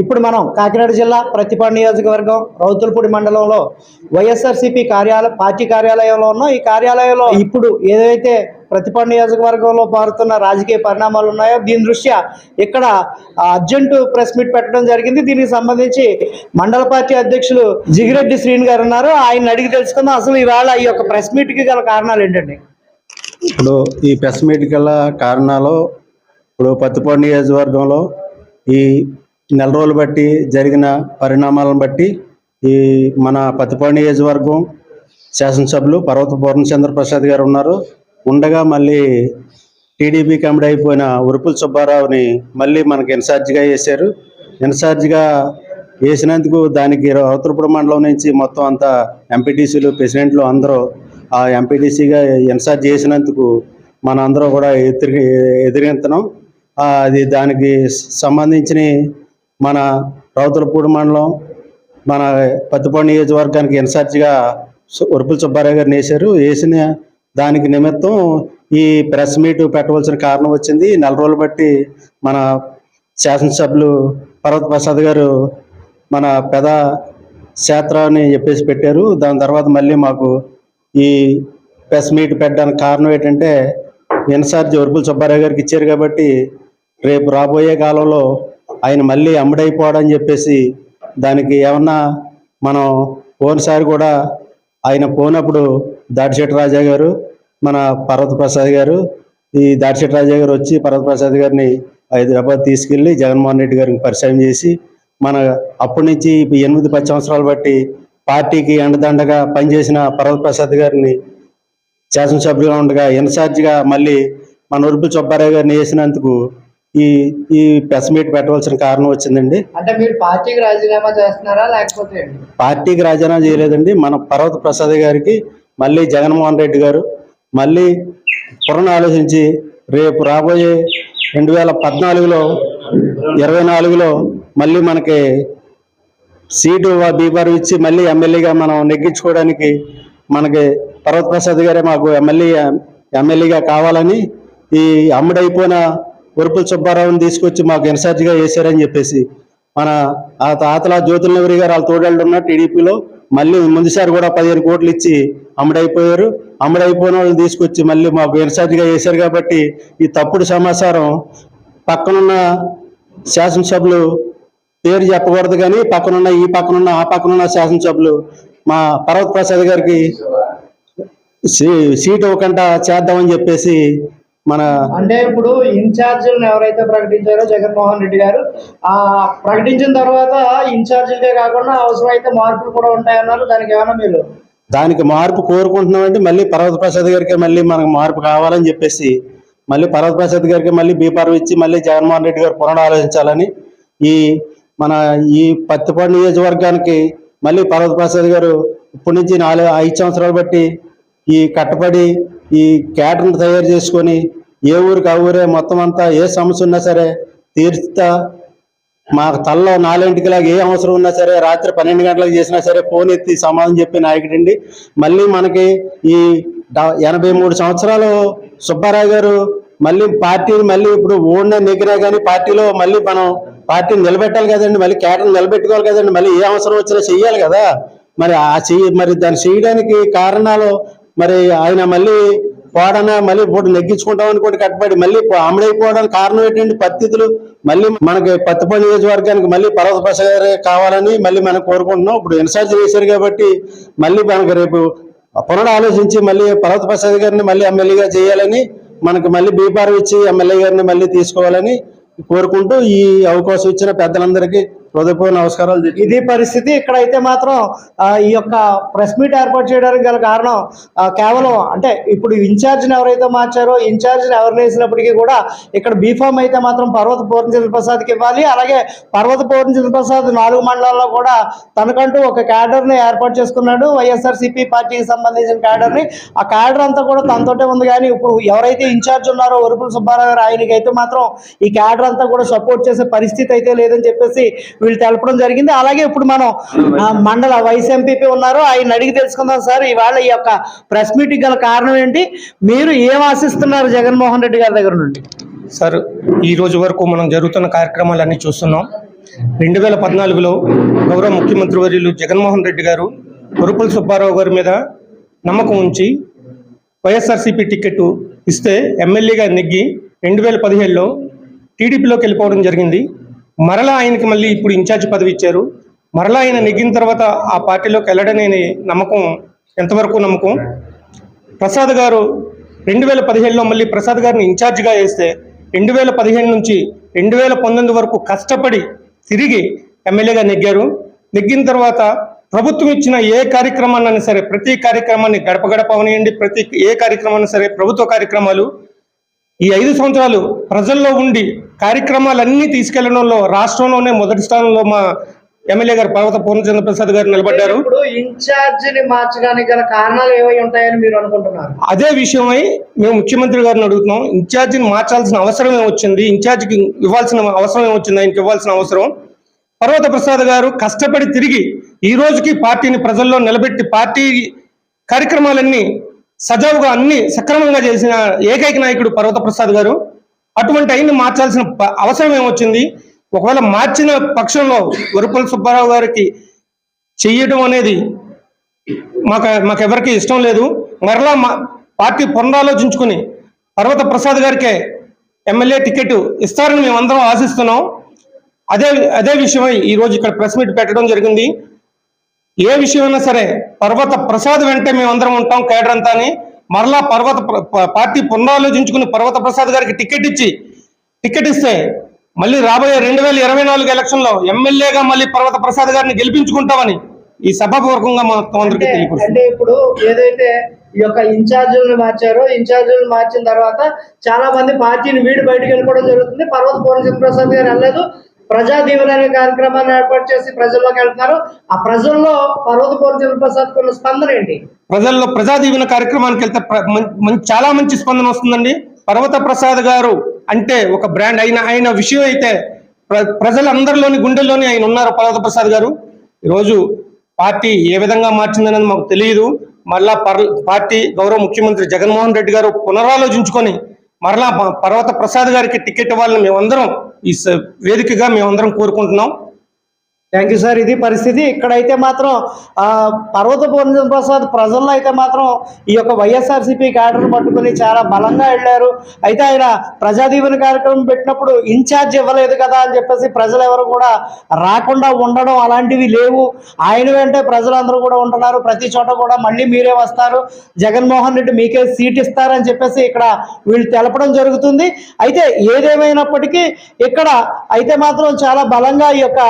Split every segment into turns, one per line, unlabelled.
ఇప్పుడు మనం కాకినాడ జిల్లా ప్రతిపాడు నియోజకవర్గం రౌతులపూడి మండలంలో వైఎస్ఆర్సీపీ కార్యాలయ పార్టీ కార్యాలయంలో ఉన్నాం. ఈ కార్యాలయంలో ఇప్పుడు ఏదైతే ప్రతిపాడు నియోజకవర్గంలో పారుతున్న రాజకీయ పరిణామాలు ఉన్నాయో దీని దృష్ట్యా ఇక్కడ అర్జెంటు ప్రెస్ మీట్ పెట్టడం జరిగింది. దీనికి సంబంధించి మండల పార్టీ అధ్యక్షులు జిగిరెడ్డి శ్రీని గారు ఉన్నారు. ఆయన అడిగి తెలుసుకుందాం. అసలు ఇవాళ ఈ యొక్క ప్రెస్ మీట్కి గల కారణాలు ఏంటండి?
ఇప్పుడు ఈ ప్రెస్ మీట్ గల కారణాలు ఇప్పుడు పత్తిపాడు నియోజకవర్గంలో ఈ నెల రోజులు బట్టి జరిగిన పరిణామాలను బట్టి ఈ మన పతిపాడు నియోజకవర్గం శాసనసభ్యులు పర్వత పూర్ణచంద్ర ప్రసాద్ గారు ఉన్నారు. ఉండగా మళ్ళీ టీడీపీ కమిటీ అయిపోయిన ఉరుపుల సుబ్బారావుని మళ్ళీ మనకి ఇన్ఛార్జిగా వేశారు. ఇన్ఛార్జిగా వేసినందుకు దానికి అవతరపురం మండలం నుంచి మొత్తం అంతా ఎంపీటీసీలు ప్రెసిడెంట్లు అందరూ ఆ ఎంపీటీసీగా ఇన్ఛార్జ్ చేసినందుకు మన అందరూ కూడా ఎదురు ఎదిరింతనం. అది దానికి సంబంధించిన మన రౌతులపూడి మండలం మన పత్తిపాడు నియోజకవర్గానికి ఇన్ఛార్జిగా ఉరుపుల సుబ్బారావు గారిని వేశారు వేసిన దానికి నిమిత్తం ఈ ప్రెస్ మీట్ పెట్టవలసిన కారణం వచ్చింది. నెల రోజులు బట్టి మన శాసనసభ్యులు పర్వత ప్రసాద్ గారు మన పెద క్షేత్ర అని చెప్పేసి పెట్టారు. దాని తర్వాత మళ్ళీ మాకు ఈ ప్రెస్ మీట్ పెట్టడానికి కారణం ఏంటంటే ఇన్ఛార్జ్ ఉరుపుల సుబ్బారావు గారికి ఇచ్చారు కాబట్టి రేపు రాబోయే కాలంలో ఆయన మళ్ళీ అమ్ముడైపోవడం చెప్పేసి దానికి ఏమన్నా మనం పోయినసారి కూడా ఆయన పోనప్పుడు దాడిశెట్టి రాజా గారు మన పర్వత ప్రసాద్ గారు ఈ దాడిశెట్టి రాజా గారు వచ్చి పర్వత ప్రసాద్ గారిని హైదరాబాద్ తీసుకెళ్ళి జగన్మోహన్ రెడ్డి గారికి పరిచయం చేసి మన అప్పటి నుంచి ఎనిమిది పది సంవత్సరాలు బట్టి పార్టీకి అండదండగా పనిచేసిన పర్వత ప్రసాద్ గారిని శాసనసభ్యుగా ఉండగా ఇన్ఛార్జిగా మళ్ళీ మన ఉరుపు సుబ్బారావు గారిని వేసినందుకు ఈ ఈ ప్రెస్ మీట్ పెట్టవలసిన కారణం వచ్చిందండి
అంటే మీరు పార్టీకి రాజీనామా చేస్తున్నారా లేకపోతే?
పార్టీకి రాజీనామా చేయలేదండి మన పర్వత ప్రసాద్ గారికి మళ్ళీ జగన్మోహన్ రెడ్డి గారు మళ్ళీ పురణ ఆలోచించి రేపు రాబోయే రెండు వేల పద్నాలుగులో ఇరవై నాలుగులో మళ్ళీ మనకి సీటు బీపారు ఇచ్చి మళ్ళీ ఎమ్మెల్యేగా మనం నెగ్గించుకోవడానికి మనకి పర్వత ప్రసాద్ గారే మాకు ఎమ్మెల్యే ఎమ్మెల్యేగా కావాలని ఈ అమ్ముడైపోయిన ఉరుపుల సుబ్బారావుని తీసుకొచ్చి మాకు ఇన్ఛార్జిగా వేశారని చెప్పేసి మన ఆ తాతల జ్యోతుల నెవరి గారు వాళ్ళ తోడళ్ళు ఉన్న టీడీపీలో మళ్ళీ ముందుసారి కూడా పదిహేను కోట్లు ఇచ్చి అమ్ముడైపోయారు. అమ్ముడైపోయిన వాళ్ళని తీసుకొచ్చి మళ్ళీ మాకు ఇన్ఛార్జిగా వేశారు కాబట్టి ఈ తప్పుడు సమాచారం పక్కనున్న శాసనసభ్యులు పేరు చెప్పకూడదు కానీ పక్కనున్న ఈ పక్కనున్న ఆ పక్కనున్న శాసనసభ్యులు మా పర్వత ప్రసాద్ గారికి సీ- సీట్ ఇవ్వకుండా చేద్దామని చెప్పేసి మన
అంటే ఇప్పుడు ఇన్ఛార్జీలను ఎవరైతే ప్రకటించారో జగన్మోహన్ రెడ్డి గారు ఆ ప్రకటించిన తర్వాత ఇన్ఛార్జీలకే కాకుండా అవసరమైతే మార్పులు కూడా ఉంటాయన్నారు. దానికి ఏమైనా మీరు
దానికి మార్పు కోరుకుంటున్నామంటే మళ్ళీ పర్వత ప్రసాద్ గారికి మళ్ళీ మనకు మార్పు కావాలని చెప్పేసి మళ్ళీ పర్వత ప్రసాద్ గారికి మళ్ళీ బీపారం ఇచ్చి మళ్ళీ జగన్మోహన్ రెడ్డి గారు పునరాలోచించాలని ఈ మన ఈ పత్తిపాడు నియోజకవర్గానికి మళ్ళీ పర్వత ప్రసాద్ గారు ఇప్పటి నుంచి నాలుగు ఐదు సంవత్సరాలు బట్టి ఈ కట్టబడి ఈ క్యాటర్ని తయారు చేసుకొని ఏ ఊరికి ఆ ఊరే మొత్తం అంతా ఏ సమస్య ఉన్నా సరే తీర్చుతా మా తల్లో నాలుగింటికిలాగా ఏ అవసరం ఉన్నా సరే రాత్రి పన్నెండు గంటలకు చేసినా సరే ఫోన్ ఎత్తి సమాధానం చెప్పి నాయకుడండి మళ్ళీ మనకి ఈ డ- ఎనభై మూడు సంవత్సరాలు సుబ్బారావు గారు మళ్ళీ పార్టీని మళ్ళీ ఇప్పుడు ఓడిన నెగ్గినా కానీ పార్టీలో మళ్ళీ మనం పార్టీని నిలబెట్టాలి కదండి మళ్ళీ కేటర్ని నిలబెట్టుకోవాలి కదండి మళ్ళీ ఏ అవసరం వచ్చినా చెయ్యాలి కదా. మరి ఆ చెయ్యి మరి దాన్ని చేయడానికి కారణాలు మరి ఆయన మళ్ళీ పోడన మళ్ళీ ఇప్పుడు నెగ్గించుకుంటాం అనుకోండి కట్టుబడి మళ్ళీ ఆమెడైపోవడానికి కారణం ఏంటంటే పరిస్థితులు మళ్ళీ మనకి పత్తిపల్లి నియోజకవర్గానికి మళ్ళీ పర్వత ప్రసాద్ గారే కావాలని మళ్ళీ మనం కోరుకుంటున్నాం. ఇప్పుడు ఇన్ఛార్జ్ చేశారు కాబట్టి మళ్ళీ మనకి రేపు పునరు ఆలోచించి మళ్ళీ పర్వత ప్రసాద్ గారిని మళ్ళీ ఎమ్మెల్యేగా చేయాలని మనకి మళ్ళీ బీపారం ఇచ్చి ఎమ్మెల్యే గారిని మళ్ళీ తీసుకోవాలని కోరుకుంటూ ఈ అవకాశం ఇచ్చిన పెద్దలందరికీ హృదయపూర్వ నమస్కారాలు
ఇది పరిస్థితి. ఇక్కడైతే మాత్రం ఈ యొక్క ప్రెస్ మీట్ ఏర్పాటు చేయడానికి గల కారణం కేవలం అంటే ఇప్పుడు ఇన్ఛార్జ్ని ఎవరైతే మార్చారో ఇన్ఛార్జ్ని ఎవరిని వేసినప్పటికీ కూడా ఇక్కడ బీఫామ్ అయితే మాత్రం పర్వత పూర్ణచంద్ర ప్రసాద్కి ఇవ్వాలి. అలాగే పర్వత పూర్ణచంద్ర ప్రసాద్ నాలుగు మండలాల్లో కూడా తనకంటూ ఒక క్యాడర్ని ఏర్పాటు చేసుకున్నాడు. వైఎస్ఆర్సీపీ పార్టీకి సంబంధించిన క్యాడర్ని. ఆ క్యాడర్ అంతా కూడా తనతోటే ఉంది. కానీ ఇప్పుడు ఎవరైతే ఇన్ఛార్జ్ ఉన్నారో వరుపుల సుబ్బారావు గారు ఆయనకైతే మాత్రం ఈ క్యాడర్ అంతా కూడా సపోర్ట్ చేసే పరిస్థితి అయితే లేదని చెప్పేసి వీళ్ళు తెలపడం జరిగింది. అలాగే ఇప్పుడు మనం ఆ, మండల వైస్ ఎంపీపీ ఉన్నారు ఆయన అడిగి తెలుసుకుందాం సార్. ఇవాళ ఈ యొక్క ప్రెస్ మీటింగ్ గల కారణం ఏంటి? మీరు ఏం ఆశిస్తున్నారు జగన్మోహన్ రెడ్డి గారి దగ్గర నుండి?
సార్ ఈ రోజు వరకు మనం జరుగుతున్న కార్యక్రమాలన్నీ చూస్తున్నాం. రెండు వేల పద్నాలుగులో గౌరవ ముఖ్యమంత్రి వర్యులు జగన్మోహన్ రెడ్డి గారు గురుపుల సుబ్బారావు గారి మీద నమ్మకం ఉంచి వైఎస్ఆర్సీపీ టికెట్ ఇస్తే ఎమ్మెల్యేగా నెగ్గి రెండు వేల పదిహేడులో టీడీపీలోకి వెళ్ళిపోవడం జరిగింది. మరలా ఆయనకి మళ్ళీ ఇప్పుడు ఇన్ఛార్జ్ పదవి ఇచ్చారు. మరలా ఆయన నెగ్గిన తర్వాత ఆ పార్టీలోకి వెళ్ళడనే నమ్మకం ఎంతవరకు నమ్మకం? ప్రసాద్ గారు రెండు వేల పదిహేడులో మళ్ళీ ప్రసాద్ గారిని ఇన్ఛార్జిగా వేస్తే రెండు వేల పదిహేను నుంచి రెండు వేల పంతొమ్మిది వరకు కష్టపడి తిరిగి ఎమ్మెల్యేగా నెగ్గారు. నెగ్గిన తర్వాత ప్రభుత్వం ఇచ్చిన ఏ కార్యక్రమాన్ని సరే ప్రతి కార్యక్రమాన్ని గడప గడప అవనియండి ప్రతి ఏ కార్యక్రమాన్ని సరే ప్రభుత్వ కార్యక్రమాలు ఈ ఐదు సంవత్సరాలు ప్రజల్లో ఉండి కార్యక్రమాలన్నీ తీసుకెళ్ళడంలో రాష్ట్రంలోనే మొదటి స్థానంలో మా ఎమ్మెల్యే గారు పర్వత పూర్ణచంద్ర ప్రసాద్ గారు నిలబడ్డారు.
ఇప్పుడు ఇన్ఛార్జ్ని మార్చడానికి గల కారణాలు ఏవై ఉంటాయని మీరు అనుకుంటున్నారు?
అదే విషయమై మేము ముఖ్యమంత్రి గారిని అడుగుతున్నాం ఇన్ఛార్జిని మార్చాల్సిన అవసరం ఏమొచ్చింది ఇన్ఛార్జికి ఇవ్వాల్సిన అవసరం ఏమొచ్చింది ఆయనకి ఇవ్వాల్సిన అవసరం. పర్వత ప్రసాద్ గారు కష్టపడి తిరిగి ఈ రోజుకి పార్టీని ప్రజల్లో నిలబెట్టి పార్టీ కార్యక్రమాలన్నీ సజావుగా అన్ని సక్రమంగా చేసిన ఏకైక నాయకుడు పర్వత ప్రసాద్ గారు. అటువంటి అయిన మార్చాల్సిన అవసరం ఏమొచ్చింది? ఒకవేళ మార్చిన పక్షంలో వరుపల్లి సుబ్బారావు గారికి చెయ్యడం అనేది మాకు మాకెవరికి ఇష్టం లేదు. మరలా మా పార్టీ పునరాలోచించుకుని పర్వత ప్రసాద్ గారికే ఎమ్మెల్యే టికెట్ ఇస్తారని మేమందరం ఆశిస్తున్నాం. అదే అదే విషయమై ఈరోజు ఇక్కడ ప్రెస్ మీట్ పెట్టడం జరిగింది. ఏ విషయమైనా సరే పర్వత ప్రసాద్ వెంటే మేమందరం ఉంటాం కేడర్ అంతా అని. మరలా పర్వత పార్టీ పునరాలోచించుకుని పర్వత ప్రసాద్ గారికి టికెట్ ఇచ్చి టికెట్ ఇస్తే మళ్ళీ రాబోయే రెండు వేల ఇరవై నాలుగు ఎలక్షన్లో ఎమ్మెల్యేగా మళ్ళీ పర్వత ప్రసాద్ గారిని గెలిపించుకుంటామని ఈ సభాపూర్వకంగా మా అందరికీ
అంటే
తెలియపరుస్తుంది
అంటే ఇప్పుడు ఏదైతే ఈ యొక్క ఇన్ఛార్జీలను మార్చారో ఇన్ఛార్జీలను మార్చిన తర్వాత చాలా మంది పార్టీని వీడి బయటకు వెళ్ళిపోవడం జరుగుతుంది. పర్వత పూర్ణచంద్ర ప్రసాద్ గారు వెళ్ళలేదు. ప్రజా దీవెన అనే కార్యక్రమాన్ని ఏర్పాటు చేసి ప్రజల్లోకి వెళ్తున్నారు. ఆ ప్రజల్లో పర్వతపూర్ పూర్ణచంద్ర ప్రసాద్ కొన్ని స్పందన ఏంటి?
ప్రజల్లో ప్రజా దీవెన కార్యక్రమానికి వెళ్తే ప్ర- మం- చాలా మంచి స్పందన వస్తుందండి. పర్వత ప్రసాద్ గారు అంటే ఒక బ్రాండ్ అయిన ఆయన విషయం అయితే ప్ర- ప్రజలందరిలోని గుండెల్లోని ఆయన ఉన్నారు పర్వత ప్రసాద్ గారు. ఈరోజు పార్టీ ఏ విధంగా మార్చిందనేది మాకు తెలియదు మరలా పర్ పార్టీ గౌరవ ముఖ్యమంత్రి జగన్మోహన్ రెడ్డి గారు పునరాలోచించుకొని మరలా పర్వత ప్రసాద్ గారికి టికెట్ ఇవ్వాలని మేమందరం ఈ స- వేదికగా మేమందరం కోరుకుంటున్నాం.
Thank you sir. ఇది పరిస్థితి. ఇక్కడైతే మాత్రం పర్వత పూర్ణ ప్రసాద్ ప్రజల్లో అయితే మాత్రం ఈ యొక్క వైఎస్ఆర్సీపీ క్యాడర్ను పట్టుకుని చాలా బలంగా వెళ్ళారు. అయితే ఆయన ప్రజాదీవెన కార్యక్రమం పెట్టినప్పుడు ఇన్ఛార్జ్ ఇవ్వలేదు కదా అని చెప్పేసి ప్రజలు ఎవరు కూడా రాకుండా ఉండడం అలాంటివి లేవు. ఆయన వెంటే ప్రజలందరూ కూడా ఉంటున్నారు. ప్రతి చోట కూడా మళ్ళీ మీరే వస్తారు. జగన్మోహన్ రెడ్డి మీకే సీట్ ఇస్తారని చెప్పేసి ఇక్కడ వీళ్ళు తెలపడం జరుగుతుంది. అయితే ఏదేమైనప్పటికీ ఇక్కడ అయితే మాత్రం చాలా బలంగా ఈ యొక్క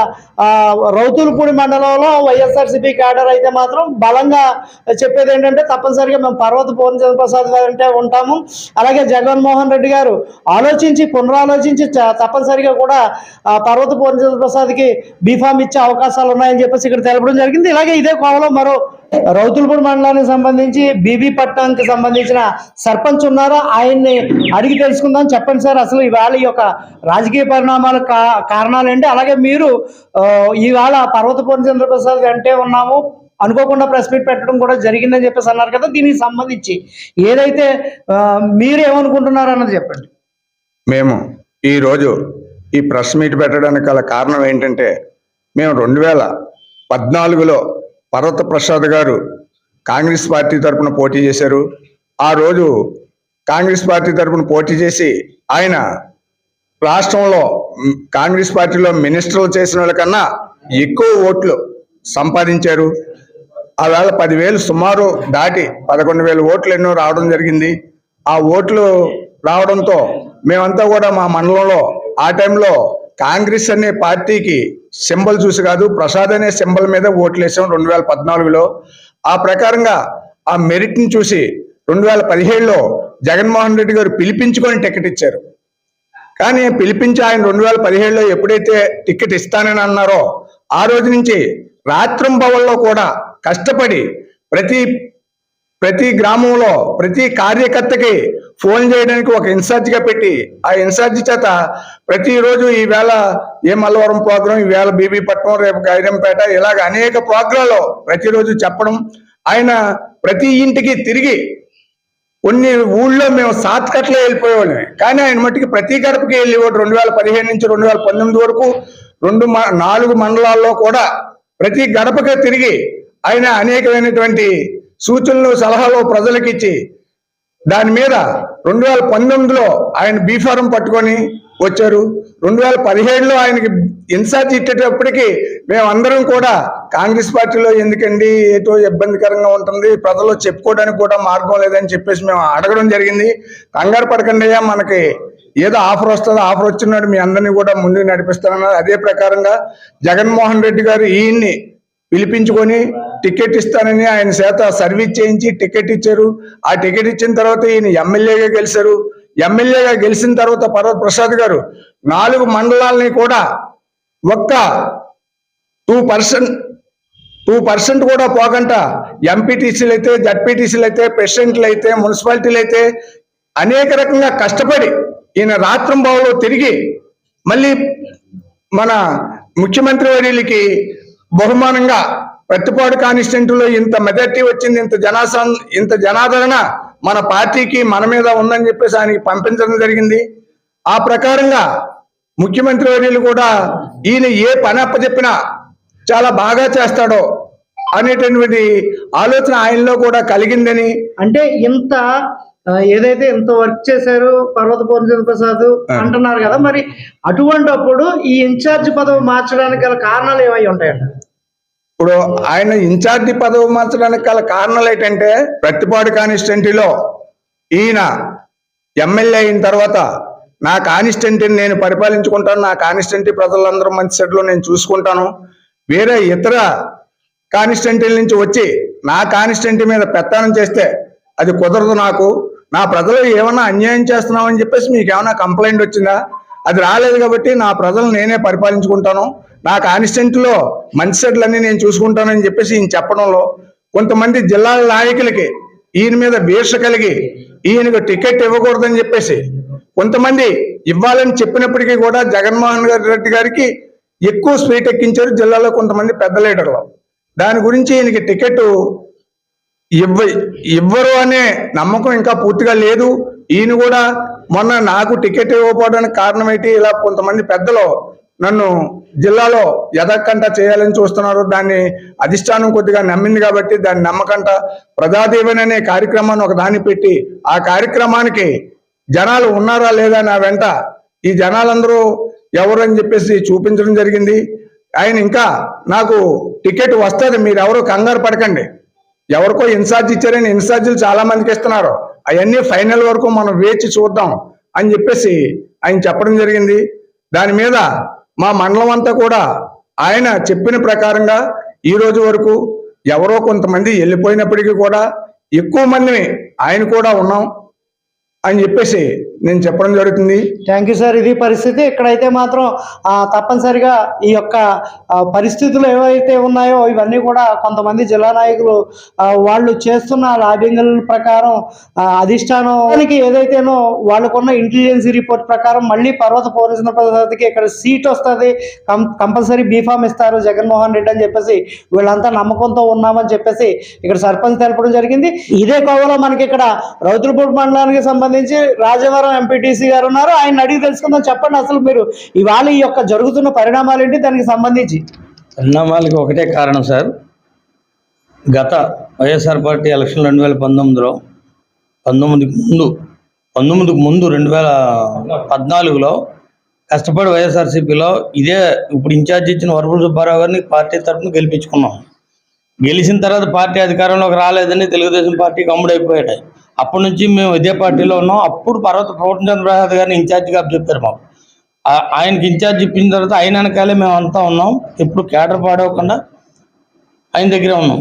ఆ, రౌతులపూడి మండలంలో వైఎస్ఆర్సీపీ క్యాడర్ అయితే మాత్రం బలంగా చెప్పేది ఏంటంటే తప్పనిసరిగా మేము పర్వత పూర్ణచంద్ర ప్రసాద్ గారు అంటే ఉంటాము. అలాగే జగన్మోహన్ రెడ్డి గారు ఆలోచించి పునరాలోచించి తప్పనిసరిగా కూడా పర్వత పూర్ణచంద్ర ప్రసాద్కి బీఫామ్ ఇచ్చే అవకాశాలు ఉన్నాయని చెప్పేసి ఇక్కడ తెలపడం జరిగింది. ఇలాగే ఇదే కోవలో మరో రౌతులపూడి మండలానికి సంబంధించి బీబీ పట్నానికి సంబంధించిన సర్పంచ్ ఉన్నారో? ఆయన్ని అడిగి తెలుసుకుందాం. చెప్పండి సార్ అసలు ఇవాళ ఈ యొక్క రాజకీయ పరిణామాల కా కారణాలు ఏంటి అలాగే మీరు ఇవాళ పర్వతపూర్ణ చంద్రప్రసాద్ అంటే ఉన్నాము. అనుకోకుండా ప్రెస్ మీట్ పెట్టడం కూడా జరిగిందని చెప్పేసి అన్నారు కదా దీనికి సంబంధించి ఏదైతే మీరు ఏమనుకుంటున్నారు అన్నది చెప్పండి.
మేము ఈరోజు ఈ ప్రెస్ మీట్ పెట్టడానికి గల కారణం ఏంటంటే మేము రెండు వేల పద్నాలుగులో పర్వత ప్రసాద్ గారు కాంగ్రెస్ పార్టీ తరపున పోటీ చేశారు. ఆ రోజు కాంగ్రెస్ పార్టీ తరపున పోటీ చేసి ఆయన రాష్ట్రంలో కాంగ్రెస్ పార్టీలో మినిస్టర్లు చేసిన వాళ్ళకన్నా ఎక్కువ ఓట్లు సంపాదించారు. ఆ వేళ పదివేలు సుమారు దాటి పదకొండు వేల ఓట్లు ఎన్నో రావడం జరిగింది. ఆ ఓట్లు రావడంతో మేమంతా కూడా మా మండలంలో ఆ టైంలో కాంగ్రెస్ అనే పార్టీకి సింబల్ చూసి కాదు ప్రసాద్ అనే సింబల్ మీద ఓట్లు వేసాం రెండు వేల పద్నాలుగులో. ఆ ప్రకారంగా ఆ మెరిట్ని చూసి రెండు వేల పదిహేడులో జగన్మోహన్ రెడ్డి గారు పిలిపించుకొని టికెట్ ఇచ్చారు. కానీ పిలిపించి ఆయన రెండు వేల పదిహేడులో ఎప్పుడైతే టికెట్ ఇస్తానని అన్నారో ఆ రోజు నుంచి రాత్రింబవల్లో కూడా కష్టపడి ప్రతి ప్రతి గ్రామంలో ప్రతి కార్యకర్తకి ఫోన్ చేయడానికి ఒక ఇన్ఛార్జిగా పెట్టి ఆ ఇన్ఛార్జి చేత ప్రతిరోజు ఈవేళ ఏ మల్లవరం ప్రోగ్రాం ఈవేళ బీబీ పట్నం రేపు గైరంపేట ఇలాగ అనేక ప్రోగ్రాంలో ప్రతిరోజు చెప్పడం. ఆయన ప్రతి ఇంటికి తిరిగి కొన్ని ఊళ్ళో మేము సాత్ కట్లే వెళ్ళిపోయేవాళ్ళమే. కానీ ఆయన మట్టుకి ప్రతి గడపకి వెళ్ళేవాడు రెండు వేల పదిహేను నుంచి రెండు వేల పంతొమ్మిది వరకు రెండు మ- నాలుగు మండలాల్లో కూడా ప్రతి గడపకి తిరిగి ఆయన అనేకమైనటువంటి సూచనలు సలహాలు ప్రజలకిచ్చి దాని మీద రెండు వేల పంతొమ్మిదిలో ఆయన బీఫారం పట్టుకొని వచ్చారు. రెండు వేల పదిహేడులో ఆయనకి ఇన్ఛార్జ్ ఇచ్చేటప్పటికి మేమందరం కూడా కాంగ్రెస్ పార్టీలో ఎందుకండి ఏటో ఇబ్బందికరంగా ఉంటుంది ప్రజలు చెప్పుకోవడానికి కూడా మార్గం లేదని చెప్పేసి మేము అడగడం జరిగింది. కంగారు పడకండి మనకి ఏదో ఆఫర్ వస్తుందో ఆఫర్ వచ్చినాడు మీ అందరినీ కూడా ముందుకు నడిపిస్తానన్నారు. అదే ప్రకారంగా జగన్మోహన్ రెడ్డి గారు ఈయన్ని పిలిపించుకొని టికెట్ ఇస్తానని ఆయన చేత సర్వీస్ చేయించి టికెట్ ఇచ్చారు. ఆ టికెట్ ఇచ్చిన తర్వాత ఈయన ఎమ్మెల్యేగా గెలిచారు. ఎమ్మెల్యేగా గెలిచిన తర్వాత పర్వత్ ప్రసాద్ గారు నాలుగు మండలాలని కూడా ఒక్క టూ పర్సెంట్ టూ పర్సెంట్ కూడా పోకంట ఎంపీటీసీలు అయితే జడ్పీటీసీలు అయితే ప్రెసిడెంట్లు అయితే మున్సిపాలిటీలు అయితే అనేక రకంగా కష్టపడి ఈయన రాత్రింబావులో తిరిగి మళ్ళీ మన ముఖ్యమంత్రి వర్యులకి బహుమానంగా ప్రతిపాడు కానిస్టెంట్లో ఇంత మెజార్టీ వచ్చింది ఇంత జనాసా ఇంత జనాదరణ మన పార్టీకి మన మీద ఉందని చెప్పేసి ఆయనకి పంపించడం జరిగింది. ఆ ప్రకారంగా ముఖ్యమంత్రి వర్యులు కూడా ఈయన ఏ పని అప్పచెప్పినా చాలా బాగా చేస్తాడో అనేటటువంటి ఆలోచన ఆయనలో కూడా కలిగిందని
అంటే ఇంత ఏదైతే ఇంత వర్క్ చేశారు పర్వత పూర్ణచంద్ర ప్రసాద్ అంటున్నారు కదా మరి అటువంటప్పుడు ఈ ఇన్ఛార్జ్ పదవి మార్చడానికి గల కారణాలు ఏమై ఉంటాయండి
ఇప్పుడు ఆయన ఇన్ఛార్జి పదవి మార్చడానికి గల కారణాలు ఏంటంటే ప్రతిపాడు కానిస్టెంటీలో ఈయన ఎమ్మెల్యే అయిన తర్వాత నా కానిస్టెంట్ని నేను పరిపాలించుకుంటాను నా కానిస్టెంటీ ప్రజలందరూ మంచి సెట్లో నేను చూసుకుంటాను వేరే ఇతర కానిస్టెంటీల నుంచి వచ్చి నా కానిస్టెంటీ మీద పెత్తానం చేస్తే అది కుదరదు నాకు నా ప్రజలు ఏమన్నా అన్యాయం చేస్తున్నామని చెప్పేసి మీకు ఏమైనా కంప్లైంట్ వచ్చిందా? అది రాలేదు కాబట్టి నా ప్రజలు నేనే పరిపాలించుకుంటాను. నా కాన్స్టెంట్లో మంచి సెట్లన్నీ నేను చూసుకుంటానని చెప్పేసి ఈయన చెప్పడంలో కొంతమంది జిల్లాల నాయకులకి ఈయన మీద వీర్ష కలిగి ఈయనకు టికెట్ ఇవ్వకూడదని చెప్పేసి కొంతమంది ఇవ్వాలని చెప్పినప్పటికీ కూడా జగన్మోహన్ రెడ్డి గారికి ఎక్కువ స్వీట్ ఎక్కించారు జిల్లాలో కొంతమంది పెద్ద లీడర్లు. దాని గురించి ఈయనకి టికెట్ ఇవ్వ ఇవ్వరు అనే నమ్మకం ఇంకా పూర్తిగా లేదు. ఈయన కూడా మొన్న నాకు టికెట్ ఇవ్వకపోవడానికి కారణం ఏంటి? ఇలా కొంతమంది పెద్దలు నన్ను జిల్లాలో ఎదక్కంట చేయాలని చూస్తున్నారు. దాన్ని అధిష్టానం కొద్దిగా నమ్మింది కాబట్టి దాన్ని నమ్మకంట ప్రజాదీవెన అనే కార్యక్రమాన్ని ఒక దాన్ని పెట్టి ఆ కార్యక్రమానికి జనాలు ఉన్నారా లేదా నా వెంట ఈ జనాలందరూ ఎవరు అని చెప్పేసి చూపించడం జరిగింది. ఆయన ఇంకా నాకు టికెట్ వస్తుంది మీరు ఎవరు కంగారు పడకండి. ఎవరికో ఇన్ఛార్జ్ ఇచ్చారని ఇన్ఛార్జీలు చాలా మందికి ఇస్తున్నారు. అవన్నీ ఫైనల్ వరకు మనం వేచి చూద్దాం అని చెప్పేసి ఆయన చెప్పడం జరిగింది. దాని మీద మా మండలం అంతా కూడా ఆయన చెప్పిన ప్రకారంగా ఈ రోజు వరకు ఎవరో కొంతమంది వెళ్ళిపోయినప్పటికీ కూడా ఎక్కువ మందిని ఆయన కూడా ఉన్నాం అని చెప్పేసి నేను చెప్పడం జరుగుతుంది.
థ్యాంక్ యూ సార్ ఇది పరిస్థితి. ఇక్కడైతే మాత్రం తప్పనిసరిగా ఈ యొక్క పరిస్థితులు ఏవైతే ఉన్నాయో ఇవన్నీ కూడా కొంతమంది జిల్లా నాయకులు వాళ్ళు చేస్తున్న లాబింగుల ప్రకారం అధిష్టానానికి ఏదైతేనో వాళ్ళకున్న ఇంటెలిజెన్సీ రిపోర్ట్ ప్రకారం మళ్ళీ పర్వత పౌరేశ్వర పద్ధతికి ఇక్కడ సీట్ వస్తుంది. కం కంపల్సరీ బీఫామ్ ఇస్తారు. జగన్మోహన్ రెడ్డి అని చెప్పేసి వీళ్ళంతా నమ్మకంతో ఉన్నామని చెప్పేసి ఇక్కడ సర్పంచ్ తెలపడం జరిగింది. ఇదే కోవలో మనకి ఇక్కడ రౌతులపూడి మండలానికి సంబంధించి రాజవరం ఎంపీటీసీ గారు ఉన్నారు ఆయన అడిగి తెలుసుకుందాం. చెప్పండి అసలు మీరు ఇవాళ ఈ యొక్క జరుగుతున్న పరిణామాలు ఏంటి? దానికి సంబంధించి.
పరిణామాలకి ఒకటే కారణం సార్. గత వైఎస్ఆర్ పార్టీ ఎలక్షన్ రెండు వేల పంతొమ్మిదిలో పంతొమ్మిదికి ముందు పంతొమ్మిదికి ముందు రెండు వేల పద్నాలుగులో కష్టపడి వైఎస్ఆర్సీపీలో ఇదే ఇప్పుడు ఇన్ఛార్జ్ ఇచ్చిన వరపుల సుబ్బారావు గారిని పార్టీ తరఫున గెలిపించుకున్నాం. గెలిచిన తర్వాత పార్టీ అధికారంలోకి రాలేదని తెలుగుదేశం పార్టీకి అమ్ముడైపోయాడు అప్పటి నుంచి మేము ఇదే పార్టీలో ఉన్నాం. అప్పుడు పర్వత పూర్ణచంద్ర ప్రసాద్ గారిని ఇన్ఛార్జిగా చెప్పారు మాకు. ఆయనకి ఇన్ఛార్జ్ ఇప్పిన తర్వాత ఆయన వెనకాలే మేము అంతా ఉన్నాం. ఎప్పుడు కేటర్ పాడవకుండా ఆయన దగ్గరే ఉన్నాం.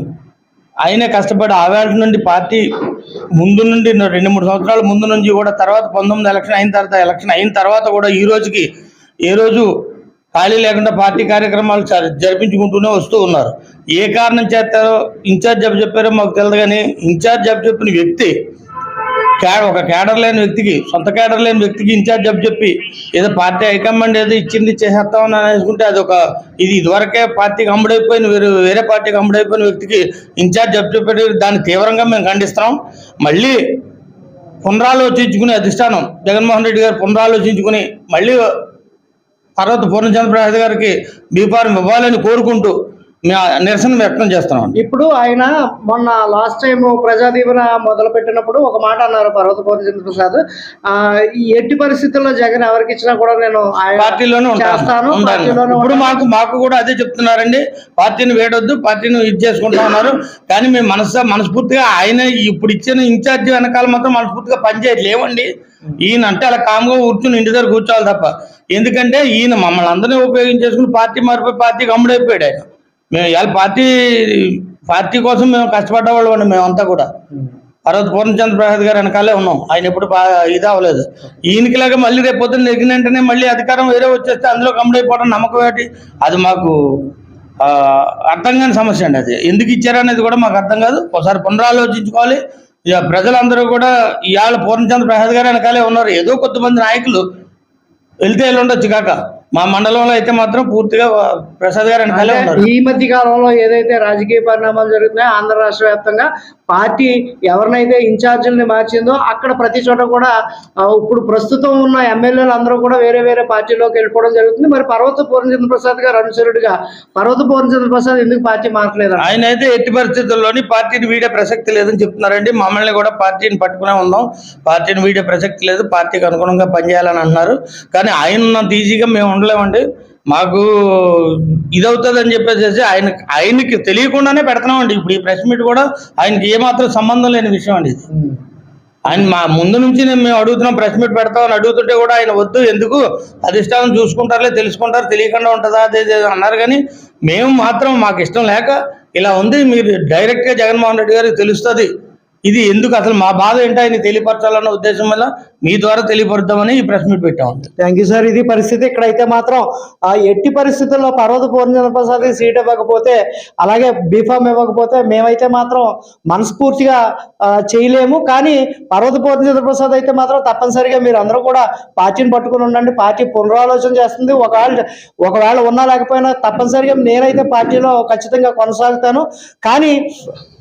ఆయనే కష్టపడి ఆవేళ నుండి పార్టీ ముందు నుండి రెండు మూడు సంవత్సరాల ముందు నుంచి కూడా తర్వాత పంతొమ్మిది ఎలక్షన్ అయిన తర్వాత ఎలక్షన్ అయిన తర్వాత కూడా ఈ రోజుకి ఏ రోజు ఖాళీ లేకుండా పార్టీ కార్యక్రమాలు జ- జరిపించుకుంటూనే వస్తూ ఉన్నారు. ఏ కారణం చేస్తారో ఇన్ఛార్జ్ జబ్ చెప్పారో మాకు తెలియదు కానీ ఇన్ఛార్జ్ జబ్ చెప్పిన వ్యక్తి ఒక కేడర్ లేని వ్యక్తికి సొంత కేడర్ లేని వ్యక్తికి ఇన్ఛార్జ్ జబ్బు చెప్పి ఏదో పార్టీ హైకమాండ్ ఏదో ఇచ్చింది చేసేస్తామని అనేసుకుంటే అది ఒక ఇది ఇదివరకే పార్టీకి అమ్ముడైపోయిన వేరే వేరే పార్టీకి అమ్ముడైపోయిన వ్యక్తికి ఇన్ఛార్జ్ జబ్బు చెప్పి దాన్ని తీవ్రంగా మేము ఖండిస్తున్నాం మళ్ళీ పునరాలోచించుకునే అధిష్టానం జగన్మోహన్ రెడ్డి గారు పునరాలోచించుకుని మళ్ళీ పర్వత పూర్ణచంద్ర ప్రసాద్ గారికి బీఫారం ఇవ్వాలని కోరుకుంటూ నిరసన వ్యక్తం చేస్తున్నాం
ఇప్పుడు ఆయన మొన్న లాస్ట్ టైం ప్రజాదీవన మొదలు పెట్టినప్పుడు ఒక మాట అన్నారు పర్వత పూర్ణచంద్ర ప్రసాద్. ఆ, ఈ ఎట్టి పరిస్థితుల్లో జగన్ ఎవరికి ఇచ్చినా కూడా నేను
పార్టీలోనే
చేస్తాను
ఇప్పుడు. మాకు మాకు కూడా అదే చెప్తున్నారండి. పార్టీని వేడొద్దు పార్టీని ఇది చేసుకుంటా ఉన్నారు కానీ మేము మనసు మనస్ఫూర్తిగా ఆయన ఇప్పుడు ఇచ్చిన ఇన్ఛార్జ్ వెనకాల మాత్రం మనస్ఫూర్తిగా పనిచేయట్లేమండి లేవండి. ఈయన అంటే అలా కామ్గా కూర్చుని ఇంటి దగ్గర కూర్చోవాలి తప్ప. ఎందుకంటే ఈయన మమ్మల్ని అందరినీ ఉపయోగించేసుకుని పార్టీ మారిపోయి పార్టీకి అమ్ముడైపోయాడు ఆయన. మేము ఇవాళ పార్టీ పార్టీ కోసం మేము కష్టపడ్డవాళ్ళు అండి మేమంతా కూడా. పర్వత పూర్ణచంద్ర ప్రసాద్ గారు వెనకాలే ఉన్నాం. ఆయన ఎప్పుడు ఇది అవ్వలేదు. ఈయనకిలాగా మళ్ళీ రేపు పొద్దున్న నెగ్గిన వెంటనే మళ్ళీ అధికారం వేరే వచ్చేస్తే అందులో కమ్ముడైపోవడం నమ్మకం ఏంటి? అది మాకు అర్థం కాని సమస్య అండి అది. ఎందుకు ఇచ్చారనేది కూడా మాకు అర్థం కాదు. ఒకసారి పునరాలోచించుకోవాలి. ఇక ప్రజలందరూ కూడా ఇవాళ పూర్ణచంద్ర ప్రసాద్ గారు వెనకాలే ఉన్నారు. ఏదో కొంతమంది నాయకులు వెళ్తే వెళ్ళి ఉండొచ్చు కాక. మా మండలంలో అయితే మాత్రం పూర్తిగా ప్రసాద్ గారు వెనకాలే
అంటే
ఉన్నారు.
ఈ మధ్య కాలంలో ఏదైతే రాజకీయ పరిణామాలు జరుగుతున్నాయో ఆంధ్ర రాష్ట్ర వ్యాప్తంగా పార్టీ ఎవరినైతే ఇన్ఛార్జీలని మార్చిందో అక్కడ ప్రతి చోట కూడా ఇప్పుడు ప్రస్తుతం ఉన్న ఎమ్మెల్యేలు అందరూ కూడా వేరే వేరే పార్టీలోకి వెళ్ళిపోవడం జరుగుతుంది. మరి పర్వత పూర్ణచంద్ర ప్రసాద్ గారు అనుచరుడిగా పర్వత పూర్ణచంద్ర ప్రసాద్ ఎందుకు పార్టీ మార్చలేదు
ఆయన అయితే ఎట్టి పరిస్థితుల్లోని పార్టీని వీడే ప్రసక్తి లేదని చెప్తున్నారండి. మమ్మల్ని కూడా పార్టీని పట్టుకునే ఉందాం. పార్టీని వీడే ప్రసక్తి లేదు. పార్టీకి అనుగుణంగా పనిచేయాలని అంటున్నారు కానీ ఆయన ఉన్నంత ఈజీగా మేము ఉండలేమండి. మాకు ఇదవుతుంది అని చెప్పేసి ఆయన ఆయనకి తెలియకుండానే పెడుతున్నామండి. ఇప్పుడు ఈ ప్రెస్ మీట్ కూడా ఆయనకి ఏమాత్రం సంబంధం లేని విషయం అండి ఇది. ఆయన మా ముందు నుంచి మేము అడుగుతున్నాం ప్రెస్ మీట్ పెడతామని అడుగుతుంటే కూడా ఆయన వద్దు ఎందుకు అధిష్టానం చూసుకుంటారులే తెలుసుకుంటారు తెలియకుండా ఉంటుందా అదే అన్నారు కానీ మేము మాత్రం మాకు ఇష్టం లేక ఇలా ఉంది మీరు డైరెక్ట్గా జగన్మోహన్ రెడ్డి గారికి తెలుస్తుంది. ఇది ఎందుకు అసలు మా బాధ ఏంటో ఆయన తెలియపరచాలన్న ఉద్దేశం వల్ల మీ ద్వారా తెలియపరుద్దామని ఈ ప్రెస్ మీట్ పెట్టాం.
థ్యాంక్ యూ సార్ ఇది పరిస్థితి. ఇక్కడైతే మాత్రం ఆ ఎట్టి పరిస్థితుల్లో పర్వత పూర్ణచంద్ర ప్రసాద్ సీట్ ఇవ్వకపోతే అలాగే బీఫామ్ ఇవ్వకపోతే మేమైతే మాత్రం మనస్ఫూర్తిగా చేయలేము. కానీ పర్వత పూర్ణచంద్ర ప్రసాద్ అయితే మాత్రం తప్పనిసరిగా మీరు అందరూ కూడా పార్టీని పట్టుకుని ఉండండి. పార్టీ పునరాలోచన చేస్తుంది. ఒకవేళ ఒకవేళ ఉన్నా లేకపోయినా తప్పనిసరిగా నేనైతే పార్టీలో ఖచ్చితంగా కొనసాగుతాను. కానీ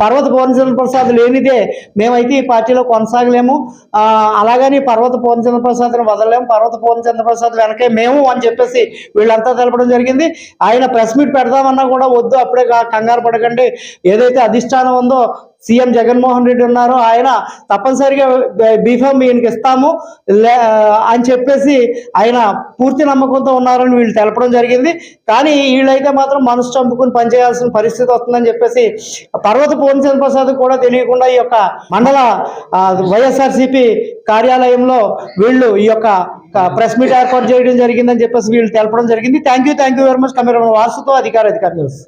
పర్వత పూర్ణచంద్ర ప్రసాద్ లేనిదే మేమైతే ఈ పార్టీలో కొనసాగలేము. అలాగని పర్వత పూర్ణచంద్ర చంద్రప్రసాద్ని వదలలేము పర్వత పూర్ణచంద్ర చంద్రప్రసాద్ వెనకే మేము అని చెప్పేసి వీళ్ళంతా తెలపడం జరిగింది. ఆయన ప్రెస్ మీట్ పెడదామన్నా కూడా వద్దు అప్పుడే కంగారు పడకండి. ఏదైతే అధిష్టానం ఉందో సీఎం జగన్మోహన్ రెడ్డి ఉన్నారు. ఆయన తప్పనిసరిగా బీఫామ్ ఈయనకి ఇస్తాము. లే అని చెప్పేసి ఆయన పూర్తి నమ్మకంతో ఉన్నారని వీళ్ళు తెలపడం జరిగింది. కానీ వీళ్ళైతే మాత్రం మనసు చంపుకుని పనిచేయాల్సిన పరిస్థితి వస్తుందని చెప్పేసి పర్వత పూర్ణచంద్ర ప్రసాద్ కూడా తెలియకుండా ఈ యొక్క మండల వైఎస్ఆర్సిపి వైఎస్ఆర్సీపీ కార్యాలయంలో వీళ్ళు ఈ యొక్క ప్రెస్ మీట్ ఏర్పాటు చేయడం జరిగిందని చెప్పేసి వీళ్ళు తెలపడం జరిగింది. Thank you thank you very much camera వాసుతో అధికార అధికారి న్యూస్.